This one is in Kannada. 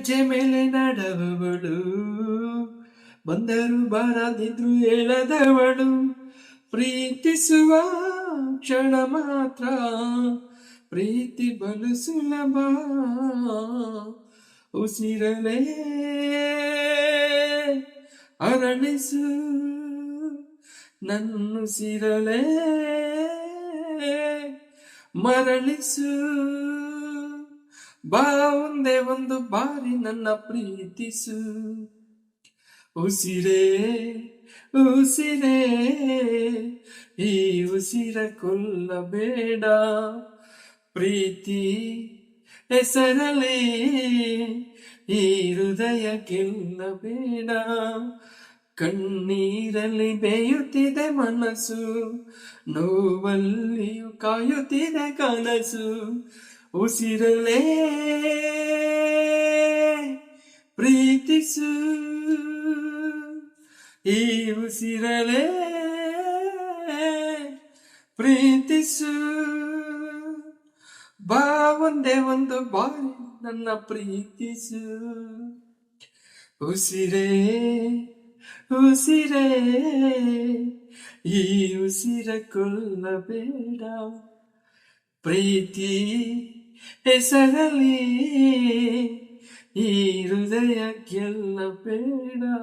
ಹೆಜ್ಜೆ ಮೇಲೆ ನಡೆದವಳು. ಬಂದರು ಬಾರದಿದ್ರು ಹೇಳದವಳು. ಪ್ರೀತಿಸುವ ಕ್ಷಣ ಮಾತ್ರ. ಪ್ರೀತಿ ಬಲು ಸುಲಭ. ಉಸಿರಲೇ ಅರಳಿಸು. ನನ್ನುಸಿರಲೇ ಮರಳಿಸು. ಬಾ ಒಂದೇ ಒಂದು ಬಾರಿ ನನ್ನ ಪ್ರೀತಿಸು. ಉಸಿರೇ ಉಸಿರೇ, ಈ ಉಸಿರ ಕೊಲ್ಲಬೇಡ. ಪ್ರೀತಿ ಹೆಸರಲಿ ಈ ಹೃದಯ ಗೆಲ್ಲಬೇಡ. ಕಣ್ಣೀರಲ್ಲಿ ಬೇಯುತ್ತಿದೆ ಮನಸ್ಸು, ನೋವಲ್ಲಿಯೂ ಕಾಯುತ್ತಿದೆ ಕನಸು. ಉಸಿರಲೇ ಪ್ರೀತಿಸು. ಈ ಉಸಿರಲೇ ಪ್ರೀತಿಸು. ಬಾ ಒಂದೇ ಒಂದು ಬಾರಿ ನನ್ನ ಪ್ರೀತಿಸು. ಉಸಿರೇ ಉಸಿರೇ, ಈ ಉಸಿರ ಕೊಲ್ಲಬೇಡ ಪ್ರೀತಿ esereli iruzeya kiela pera.